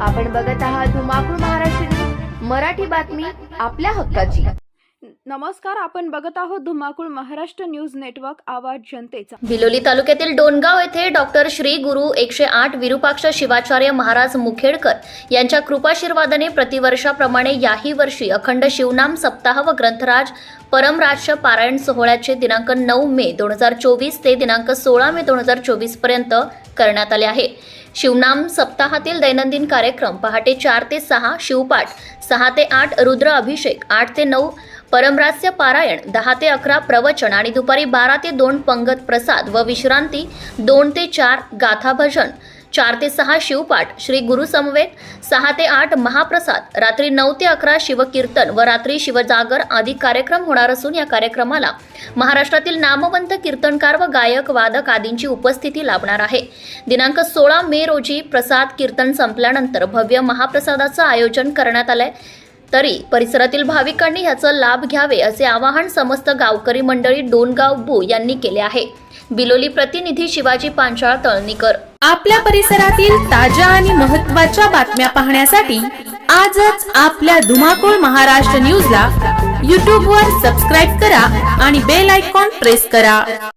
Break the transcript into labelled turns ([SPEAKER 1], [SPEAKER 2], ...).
[SPEAKER 1] आपण बघत आहात धुमाकूळ महाराष्ट्र न्यूज, मराठी बातमी आपल्या हक्काची.
[SPEAKER 2] नमस्कार आपण बघत आहोत धुमाकूळ महाराष्ट्र न्यूज नेटवर्क आवाज जनतेचा.
[SPEAKER 3] बिलोली तालुक्यातील डोणगाव येथे डॉक्टर श्री गुरु एकशे आठ विरुपाक्ष शिवाचार्य महाराज मुखेडकर यांच्या कृपाशीर्वादाने प्रतिवर्षाप्रमाणे याही वर्षी अखंड शिवनाम सप्ताह व ग्रंथराज परमराज्य पारायण सोहळ्याचे दिनांक नऊ मे दोन हजार चोवीस ते दिनांक सोळा मे दोन हजार चोवीसपर्यंत करण्यात आले आहे. शिवनाम सप्ताहातील दैनंदिन कार्यक्रम पहाटे चार ते सहा शिवपाठ सहा ते आठ रुद्र अभिषेक आठ ते नऊ परमरास्य पारायण दहा ते अकरा प्रवचन आणि दुपारी बारा ते दोन पंगत प्रसाद व विश्रांती दोन ते चार गाथा भजन चार ते सहा शिवपाठ श्री गुरुसमवेत सहा ते आठ महाप्रसाद रात्री नऊ ते अकरा शिवकीर्तन व रात्री शिवजागर आदी कार्यक्रम होणार असून या कार्यक्रमाला महाराष्ट्रातील नामवंत कीर्तनकार व गायक वादक आदींची उपस्थिती लाभणार आहे. दिनांक सोळा मे रोजी प्रसाद कीर्तन संपल्यानंतर भव्य महाप्रसादाचं आयोजन करण्यात आलंय. तरी परिसरातील भाविकांनी ह्याचा लाभ घ्यावे असे आवाहन समस्त गावकरी मंडळी डोनगाव बू यांनी केले आहे. बिलोली प्रतिनिधी शिवाजी पांचाळ तळणीकर.
[SPEAKER 4] आपल्या परिसरातील ताज्या आणि महत्त्वाच्या बातम्या पाहण्यासाठी आजच आपल्या धुमाकूळ महाराष्ट्र न्यूजला यूट्यूबवर सबस्क्राईब करा आणि बेल आयकॉन प्रेस करा.